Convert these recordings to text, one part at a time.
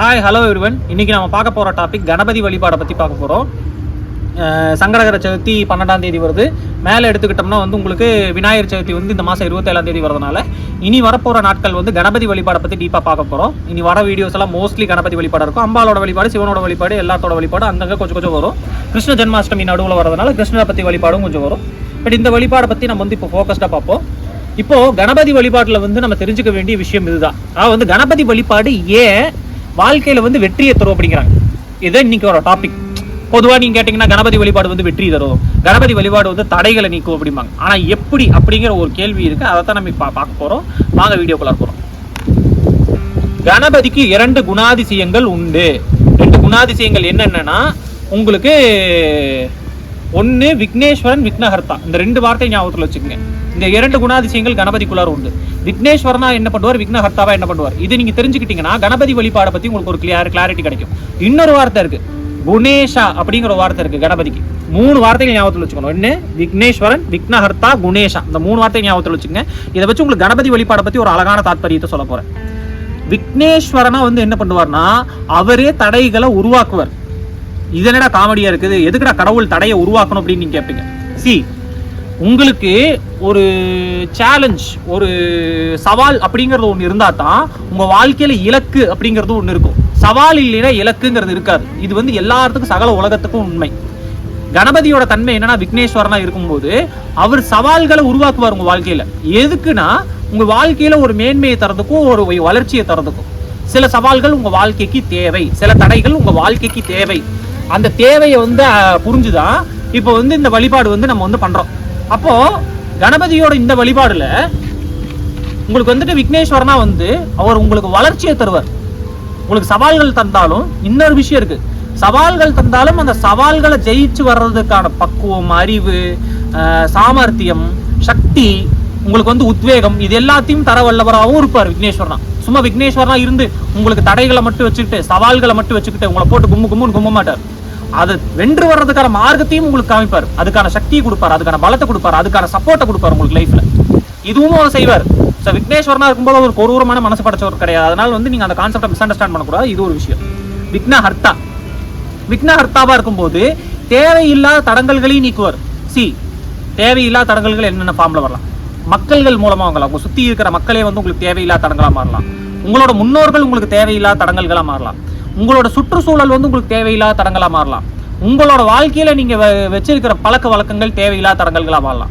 Hi hello everyone இன்னைக்கு நம்ம பார்க்க போகிற டாபிக் கணபதி வழிபாடை பற்றி பார்க்க போகிறோம் சங்கரகர சதுர்த்தி பன்னெண்டாம் தேதி வருது. மேலே எடுத்துக்கிட்டோம்னா வந்து உங்களுக்கு விநாயகர் சதுர்த்தி வந்து இந்த மாதம் இருபத்தேழாம் தேதி வரதுனால இனி வரப்போகிற நாட்கள் வந்து கணபதி வழிபாடை பற்றி டீப்பாக பார்க்க போகிறோம் இனி வர வீடியோஸ் எல்லாம் மோஸ்ட்லி கணபதி வழிபாடு இருக்கும். அம்பாலோட வழிபாடு சிவனோட வழிபாடு எல்லாத்தோட வழிபாடு அங்கங்கே கொஞ்சம் கொஞ்சம் வரும். கிருஷ்ண ஜென்மாஷ்டமி நடுவில் வரதுனால கிருஷ்ணரை பற்றி வழிபாடும் கொஞ்சம் வரும். பட் இந்த வழிபாடை பற்றி நம்ம வந்து இப்போ ஃபோக்கஸ்டாக பார்ப்போம். இப்போது கணபதி வழிபாட்டில் வந்து நம்ம தெரிஞ்சுக்க வேண்டிய விஷயம் இதுதான். அதாவது வந்து கணபதி வழிபாடு ஏன் வாழ்க்கையில வந்து வெற்றியை தரும் அப்படிங்கிறாங்க. இதுதான் இன்னைக்கு ஒரு டாபிக் பொதுவா நீங்க கேட்டீங்கன்னா கணபதி வழிபாடு வந்து வெற்றி தரும். கணபதி வழிபாடு வந்து தடைகளை நீக்கும் அப்படிம்பாங்க. ஆனா எப்படி அப்படிங்கிற ஒரு கேள்வி இருக்கு. அதை தான் நம்ம பா- பார்க்க போறோம். வாங்க வீடியோக்குள்ள போறோம் கணபதிக்கு இரண்டு குணாதிசயங்கள் உண்டு. ரெண்டு குணாதிசயங்கள் என்னென்னன்னா உங்களுக்கு ஒன்று விக்னேஸ்வரன் விக்னஹர்த்தா. இந்த ரெண்டு வார்த்தை ஞாபகத்தில் வச்சுக்கோங்க. இந்த இரண்டு குணாதிசயங்கள் கணபதிக்குள்ளார உண்டு. விக்னேஸ்வரனா என்ன பண்ணுவார்? விக்னஹர்த்தாவா என்ன பண்ணுவார்? இது நீங்க தெரிஞ்சுக்கிட்டீங்கன்னா கணபதி வழிபாடை பத்தி உங்களுக்கு ஒரு கிளியர் கிளாரிட்டி கிடைக்கும். இன்னொரு வார்த்தை இருக்கு. குணேஷா அப்படிங்கிற ஒரு வார்த்தை இருக்கு கணபதிக்கு. மூணு வார்த்தைகள் ஞாபகத்தில் வச்சுக்கணும். ஒன்று விக்னேஸ்வரன் விக்னஹர்த்தா குணேஷா. இந்த மூணு வார்த்தை ஞாபகத்தில் வச்சுங்க இதை வச்சு உங்களுக்கு கணபதி வழிபாடை பத்தி ஒரு அழகான தாத்பரியத்தை சொல்ல போறேன். விக்னேஸ்வரனா வந்து என்ன பண்ணுவார்னா அவரே தடைகளை உருவாக்குவார். இது என்னடா காமெடியா இருக்குது? எதுக்குடா கடவுள் தடையை உருவாக்கணும் அப்படின்னு நீங்க கேட்பீங்க சி உங்களுக்கு ஒரு சேலஞ்ச் ஒரு சவால் அப்படிங்கிறது ஒன்று இருந்தால் தான் உங்கள் வாழ்க்கையில் இலக்கு அப்படிங்கிறது ஒன்று இருக்கும். சவால் இல்லைன்னா இலக்குங்கிறது இருக்காது. இது வந்து எல்லாத்துக்கும் சகல உலகத்துக்கும் உண்மை. கணபதியோட தன்மை என்னன்னா விக்னேஸ்வரனா இருக்கும்போது அவர் சவால்களை உருவாக்குவார் உங்க வாழ்க்கையில. எதுக்குன்னா உங்க வாழ்க்கையில ஒரு மேன்மையை தரதுக்கும் ஒரு வளர்ச்சியை தரதுக்கும் சில சவால்கள் உங்க வாழ்க்கைக்கு தேவை. சில தடைகள் உங்க வாழ்க்கைக்கு தேவை. அந்த தேவையை வந்து புரிஞ்சுதான் இப்போ வந்து இந்த வழிபாடு வந்து நம்ம வந்து பண்றோம். அப்போ கணபதியோட இந்த வழிபாடுல உங்களுக்கு வந்துட்டு விக்னேஸ்வரனா வந்து அவர் உங்களுக்கு வளர்ச்சியை தருவார். உங்களுக்கு சவால்கள் தந்தாலும் இன்னொரு விஷயம் இருக்கு. சவால்கள் தந்தாலும் அந்த சவால்களை ஜெயிச்சு வர்றதுக்கான பக்குவம் அறிவு சாமர்த்தியம் சக்தி உங்களுக்கு வந்து உத்வேகம் இது எல்லாத்தையும் தர வல்லவராகவும் இருப்பார் விக்னேஸ்வரனா. சும்மா விக்னேஸ்வரனா இருந்து உங்களுக்கு தடைகளை மட்டும் வச்சுக்கிட்டு சவால்களை மட்டும் வச்சுக்கிட்டு உங்களை போட்டு கும்பு கும்புன்னு கும்ப மாட்டார். அதை வென்று வர்றதுக்கான மார்க்கத்தையும் உங்களுக்கு காமிப்பார். அதுக்கான சக்தியை கொடுப்பார் அதுக்கான பலத்தை கொடுப்பார் அதுக்கான சப்போர்ட்டை கொடுப்பார் உங்களுக்கு லைஃப்ல இதுவும் அவர் செய்வார். ஸோ விக்னேஸ்வரனா இருக்கும்போது ஒரு கொரூரமான மனசு படைச்சவர் கிடையாது. அதனால வந்து நீங்க அந்த கான்செப்டை மிஸ் அண்டர்ஸ்டாண்ட் பண்ணக்கூடாது. இது ஒரு விஷயம். விக்னஹர்த்தா. விக்னஹர்த்தாவா இருக்கும்போது தேவையில்லாத தடங்கல்களையும் நீக்குவார். சி தேவையில்லாத தடங்கல்கள் என்னென்ன ஃபார்ம்ல வரலாம்? மக்கள்கள் மூலமா வாங்கலாம். உங்க சுத்தி இருக்கிற மக்களே வந்து உங்களுக்கு தேவையில்லாத தடங்களா மாறலாம். உங்களோட முன்னோர்கள் உங்களுக்கு தேவையில்லாத தடங்கல்களா மாறலாம். உங்களோட சுற்றுச்சூழல் வந்து உங்களுக்கு தேவையில்லாத தடங்களாக மாறலாம். உங்களோட வாழ்க்கையில் நீங்கள் வ- வச்சிருக்கிற பழக்க வழக்கங்கள் தேவையில்லாத தடங்கல்களாக மாறலாம்.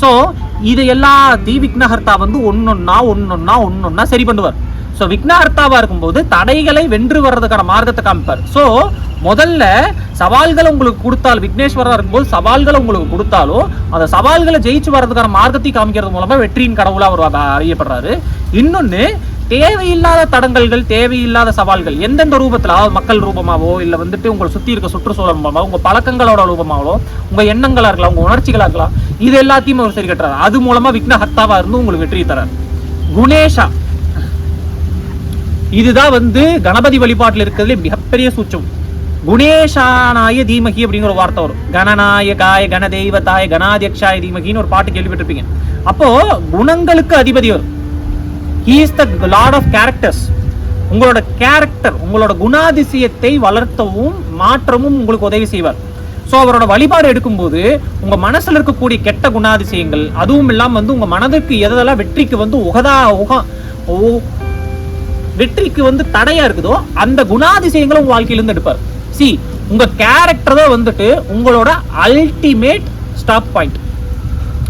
ஸோ இது எல்லாத்தையும் விக்னஹர்த்தா வந்து ஒன்னொன்னா ஒன்னொன்னா ஒன்னொன்னா சரி பண்ணுவார். ஸோ விக்னஹர்த்தாவாக இருக்கும்போது தடைகளை வென்று வர்றதுக்கான மார்க்கத்தை காமிப்பார். ஸோ முதல்ல சவால்களை உங்களுக்கு கொடுத்தால் விக்னேஸ்வரராக இருக்கும்போது சவால்களை உங்களுக்கு கொடுத்தாலும் அந்த சவால்களை ஜெயிச்சு வர்றதுக்கான மார்க்கத்தை காமிக்கிறது மூலமாக வெற்றியின் கடவுளாக அவர் அறியப்படுறாரு. இன்னொன்று தேவையில்லாத தடங்கல்கள் தேவையில்லாத சவால்கள் எந்தெந்த ரூபத்தில் அதாவது மக்கள் ரூபமாவோ இல்லை வந்துட்டு உங்களை சுற்றி இருக்க சுற்றுச்சூழல் மூலமாக உங்கள் பழக்கங்களோட ரூபமாவோ உங்கள் எண்ணங்களா இருக்கலாம் உங்கள் உணர்ச்சிகளா இருக்கலாம் இது எல்லாத்தையும் அவர் சரி கட்டுறாரு. அது மூலமாக விக்னஹர்த்தாவாக இருந்து உங்களுக்கு வெற்றி தரார். குணேஷா. இதுதான் வந்து கணபதி வழிபாட்டில் இருக்கிறதுல மிகப்பெரிய சூச்சம். குணேஷானாய தீமகி அப்படிங்கிற ஒரு வார்த்தை வரும். கணநாயகாய கணதெய்வத்தாய கணாதியக்ஷாய தீமகின்னு ஒரு பாட்டு கேள்விப்பட்டிருப்பீங்க. அப்போ குணங்களுக்கு அதிபதி வரும் he's the lord of characters உங்களோட கேரக்டர் உங்களோட குணாதிசயத்தை வளர்த்தவும் மாற்றவும் உங்களுக்கு உதவி செய்வார். ஸோ அவரோட வழிபாடு எடுக்கும்போது உங்க மனசுல இருக்கக்கூடிய கெட்ட குணாதிசயங்கள் அதுவும் இல்லாமல் வந்து உங்க மனதுக்கு எதெல்லாம் வெற்றிக்கு வந்து உகதா உக ஓ- வெற்றிக்கு வந்து தடையா இருக்குதோ அந்த குணாதிசயங்களை உங்க வாழ்க்கையிலிருந்து எடுப்பார். சி உங்க கேரக்டர் தான் வந்துட்டு உங்களோட அல்டிமேட் ஸ்டாப் பாயிண்ட்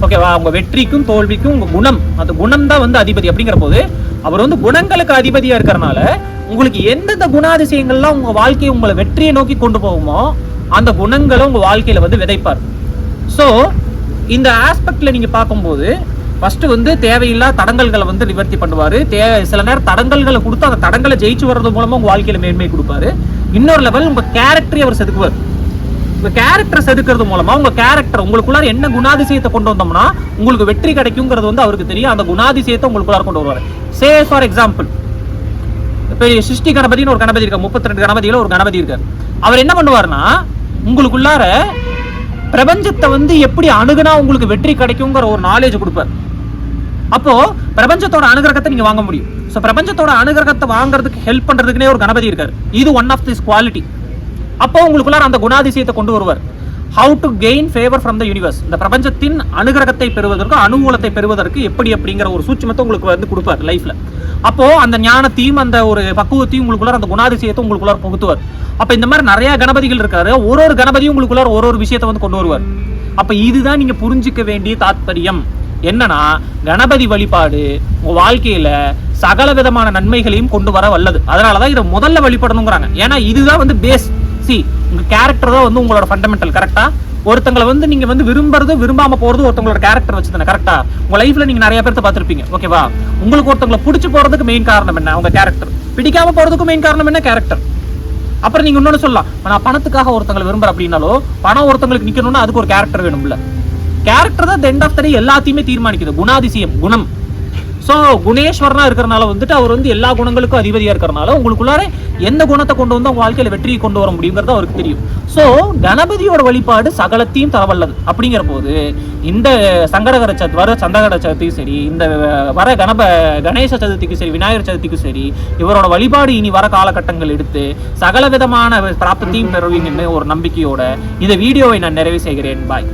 ஓகேவா உங்க வெற்றிக்கும் தோல்விக்கும் உங்க குணம். அந்த குணம் தான் வந்து அதிபதி. அப்படிங்கிற போது அவர் வந்து குணங்களுக்கு அதிபதியா இருக்கிறனால உங்களுக்கு எந்தெந்த குணாதிசயங்கள்லாம் உங்க வாழ்க்கையை உங்களை வெற்றியை நோக்கி கொண்டு போகுமோ அந்த குணங்களை உங்க வாழ்க்கையில வந்து விதைப்பார். ஸோ இந்த ஆஸ்பெக்ட்ல நீங்க பார்க்கும்போது ஃபர்ஸ்ட் வந்து தேவையில்லா தடங்கல்களை வந்து நிவர்த்தி பண்ணுவாரு. தே சில நேரம் தடங்கல்களை கொடுத்து அந்த தடங்களை ஜெயிச்சு வர்றது மூலமா உங்க வாழ்க்கையில மேன்மை கொடுப்பாரு. இன்னொரு லெவல் உங்க கேரக்டரை அவர் செதுக்குவார். உங்க கேரக்டர் செதுக்கிறது மூலமா உங்க கேரக்டர் உங்களுக்குள்ளார என்ன குணாதிசயத்தை கொண்டு வந்தோம்னா உங்களுக்கு வெற்றி கிடைக்குங்கிறது வந்து அவருக்கு தெரியும். அந்த குணாதிசயத்தை உங்களுக்குள்ளார கொண்டு வருவார். சே ஃபார் எக்ஸாம்பிள் இப்போ சிருஷ்டி கணபதினு ஒரு கணபதி இருக்கார். முப்பத்தி ரெண்டு கணபதியில் ஒரு கணபதி இருக்கார். அவர் என்ன பண்ணுவார்னா உங்களுக்குள்ளார பிரபஞ்சத்தை வந்து எப்படி அணுகுனா உங்களுக்கு வெற்றி கிடைக்குங்கிற ஒரு நாலேஜ் கொடுப்பார். அப்போ பிரபஞ்சத்தோட அனுகிரகத்தை நீங்க வாங்க முடியும். ஸோ பிரபஞ்சத்தோட அனுகிரகத்தை வாங்குறதுக்கு ஹெல்ப் பண்றதுக்குனே ஒரு கணபதி இருக்காரு. இது ஒன் ஆஃப் திஸ் குவாலிட்டி அப்போ உங்களுக்குள்ளார அந்த குணாதிசயத்தை கொண்டு வருவார். How to gain favour from the universe இந்த பிரபஞ்சத்தின் அனுகிரகத்தை பெறுவதற்கு அனுகூலத்தை பெறுவதற்கு எப்படி அப்படிங்கிற ஒரு சூட்சமத்தை உங்களுக்கு வந்து கொடுப்பார் லைஃப்ல அப்போ அந்த ஞானத்தையும் அந்த ஒரு பக்குவத்தையும் உங்களுக்குள்ளார அந்த குணாதிசயத்தை உங்களுக்குள்ளார புகுத்துவார். அப்ப இந்த மாதிரி நிறைய கணபதிகள் இருக்காரு. ஒரு ஒரு கணபதியும் உங்களுக்குள்ளார ஒரு ஒரு விஷயத்தை வந்து கொண்டு வருவார். அப்ப இதுதான் நீங்க புரிஞ்சுக்க வேண்டிய தாத்பரியம். என்னன்னா கணபதி வழிபாடு உங்க வாழ்க்கையில சகல விதமான நன்மைகளையும் கொண்டு வர வல்லது. அதனாலதான் இதை முதல்ல வழிபடணுங்கிறாங்க. ஏன்னா இதுதான் வந்து பேஸ் சி உங்கள் கேரக்டர் தான் வந்து உங்களோட ஃபண்டமெண்டல் கரெக்டா ஒருத்தங்களை வந்து நீங்க வந்து விரும்புறது விரும்பாம போறது ஒருத்தங்களோட கேரக்டர் வச்சு தானே கரெக்டா உங்க லைஃப்ல நீங்க நிறைய பேர்த்த பார்த்துருப்பீங்க ஓகேவா உங்களுக்கு ஒருத்தங்களை பிடிச்சி போறதுக்கு மெயின் காரணம் என்ன? அவங்க கேரக்டர் பிடிக்காம போகிறதுக்கு மெயின் காரணம் என்ன? கேரக்டர் அப்புறம் நீங்க இன்னொன்னு சொல்லலாம். நான் பணத்துக்காக ஒருத்தங்களை விரும்புறேன் அப்படின்னாலோ பணம் ஒருத்தங்களுக்கு நிக்கணும்னா அதுக்கு ஒரு கேரக்டர் வேணும்ல. கேரக்டர் தான் எண்ட் ஆஃப் த எல்லாத்தையுமே தீர்மானிக்குது. குணாதிசயம் குணம். ஸோ குணேஸ்வரனா இருக்கிறனால வந்துட்டு அவர் வந்து எல்லா குணங்களுக்கும் அதிபதியாக இருக்கிறனால உங்களுக்குள்ளார எந்த குணத்தை கொண்டு வந்து உங்க வாழ்க்கையில் வெற்றியை கொண்டு வர முடியுங்கிறது அவருக்கு தெரியும். ஸோ கணபதியோட வழிபாடு சகலத்தையும் தரவல்லது. அப்படிங்கிற போது இந்த சங்கடகர சத் வர சந்தகர சதுர்த்திக்கும் சரி இந்த வர கணப கணேச சதுர்த்திக்கும் சரி விநாயகர் சதுர்த்திக்கும் சரி இவரோட வழிபாடு இனி வர காலகட்டங்கள் எடுத்து சகல விதமான பிராப்தத்தையும் பெறுவீங்கன்னு ஒரு நம்பிக்கையோட இந்த வீடியோவை நான் நிறைவு செய்கிறேன். பாய்